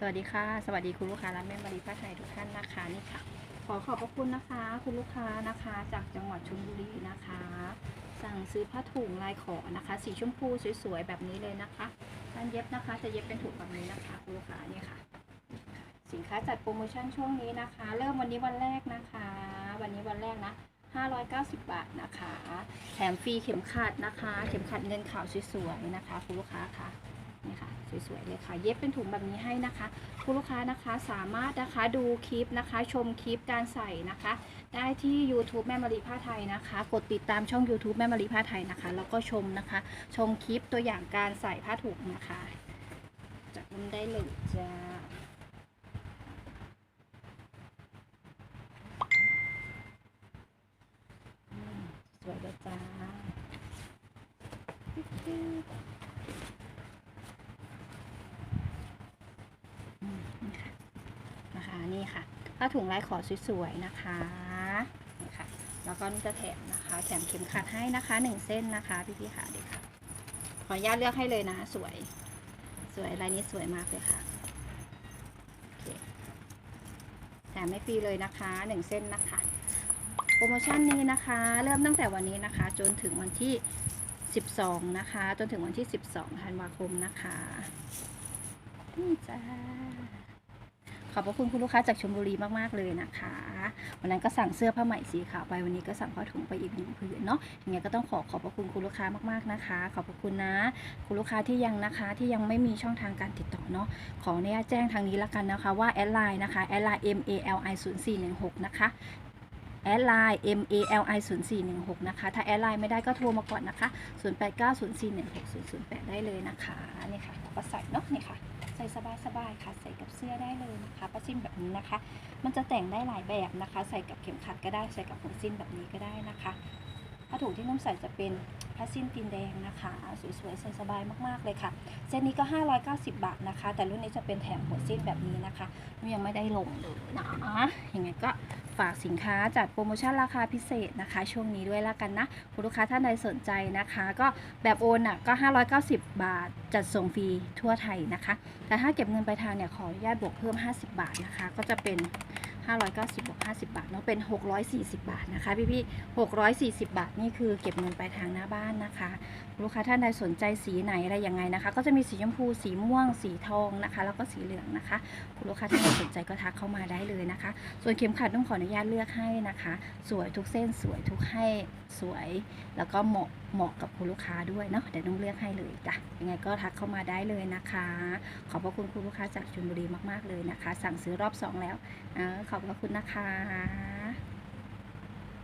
สวัสดีค่ะ สวัสดีคุณลูกค้าร้านแม่มารีผ้าไทยทุกท่านนะคะนี่ค่ะ ขอขอบพระคุณนะคะ คุณลูกค้านะคะ จากจังหวัดชลบุรีนะคะ สั่งซื้อผ้าถุงลายขอนะคะ สีชมพูสวยๆแบบนี้เลยนะคะการเย็บนะคะ จะเย็บเป็นถุงแบบนี้นะคะ คุณลูกค้าเนี่ยค่ะ สินค้าจัดโปรโมชั่นช่วงนี้นะคะ เริ่มวันนี้วันแรกนะคะ วันนี้วันแรกนะ590 บาทนะคะ แถมฟรีเข็มขัดนะคะ เข็มขัดเงินขาวสวยๆนะคะ คุณลูกค้าค่ะ นี่ค่ะสวยๆเลยค่ะ เย็บเป็นถุงแบบนี้ให้นะคะคุณลูกค้านะคะสามารถนะคะดูคลิปนะคะ ชมคลิปการใส่นะคะ ได้ที่ YouTube แม่มารีผ้าไทยนะคะ กดติดตามช่อง YouTube แม่มารีผ้าไทยนะคะ แล้วก็ชมนะคะ ชมคลิปตัวอย่างการใส่ผ้าถุงนะคะจัดมันได้เลยจ้าอืมสวยเลยจ้าอืมนี่ค่ะ นะคะนี่ค่ะผ้าถุงลายขอสวยๆนะคะนี่ค่ะแล้วก็นี่จะแถมนะคะ แถมเข็มขัดให้นะคะหนึ่งเส้นนะคะพี่ๆค่ะเด็กค่ะขออนุญาตเลือกให้เลยนะสวยสวยลายนี้สวยมากเลยค่ะแถมไม่ฟรีเลยนะคะหนึ่งเส้นนะคะโปรโมชั่นนี้นะคะ เริ่มตั้งแต่วันนี้นะคะ จนถึงวันที่ 12 นะคะ จนถึงวันที่ 12ธันวาคมนะคะนี่จ้า ขอบพระคุณคุณลูกค้าจากชลบุรีมากๆเลยนะคะ วันนั้นก็สั่งเสื้อผ้าไหม่สีขาวไปวันนี้ก็สั่งผ้าถุงไปอีกหนึ่งผืนเนาะยังไงก็ต้องขอขอบพระคุณคุณลูกค้ามากๆนะคะ ขอบพระคุณนะ คุณลูกค้าที่ยังนะคะที่ยังไม่มีช่องทางการติดต่อเนาะขออนุญาตแจ้งทางนี้ละกันนะคะว่าแอดไลน์นะคะแอดไลน์ m a l i 0 4 1 6นะคะแอดไลน์ m a l i 0 4 1 6นะคะ ถ้าแอดไลน์ไม่ได้ก็โทรมาก่อนนะคะ 0 8 9 0 4 1 6 0 0 8 ได้เลยนะคะ นี่ค่ะก็ใส่เนาะนี่ค่ะ ส่สบายๆค่ะ ใส่กับเสื้อได้เลยนะคะผ้าชิ้นแบบนี้นะคะ มันจะแต่งได้หลายแบบนะคะ ใส่กับเข็มขัดก็ได้ใส่กับหัวสิ้นแบบนี้ก็ได้นะคะผ้าถุงที่นุ่มใส่จะเป็นผ้าสิ้นตีนแดงนะคะ สวยๆใส่สบายมากๆเลยค่ะ เส้นนี้ก็ 590 บาทนะคะ แต่รุ่นนี้จะเป็นแถมหัวสิ้นแบบนี้นะคะยังไม่ได้ลงเลยนะยังไงก็ ฝากสินค้าจัดโปรโมชั่นราคาพิเศษนะคะ ช่วงนี้ด้วยละกันนะคุณลูกค้าท่านใดสนใจนะคะ ก็แบบโอนอะก็ 590 บาท จัดส่งฟรีทั่วไทยนะคะ แต่ถ้าเก็บเงินปลายทางเนี่ยขออนุญาตบวกเพิ่ม 50 บาทนะคะ ก็จะเป็น 590บวก50 บาทเนาะเป็น 640 บาทนะคะพี่ๆ640 บาทนี่คือเก็บเงินปลายทางหน้าบ้านนะคะ ลูกค้าท่านใดสนใจสีไหนอะไรยังไงนะคะ ก็จะมีสีชมพูสีม่วง สีทองนะคะ แล้วก็สีเหลืองนะคะ คุณลูกค้าท่านใดสนใจก็ทักเข้ามาได้เลยนะคะ ส่วนเข็มขัดต้องขออนุญาตเลือกให้นะคะ สวยทุกเส้นสวยทุกให้สวย แล้วก็เหมาะเหมาะกับคุณลูกค้าด้วยเนาะเดี๋ยวต้องเลือกให้เลยจ้ะยังไงก็ทักเข้ามาได้เลยนะคะ ขอบพระคุณคุณลูกค้าจากชลบุรีมากๆเลยนะคะ สั่งซื้อรอบสองแล้วอขอบพระคุณนะคะ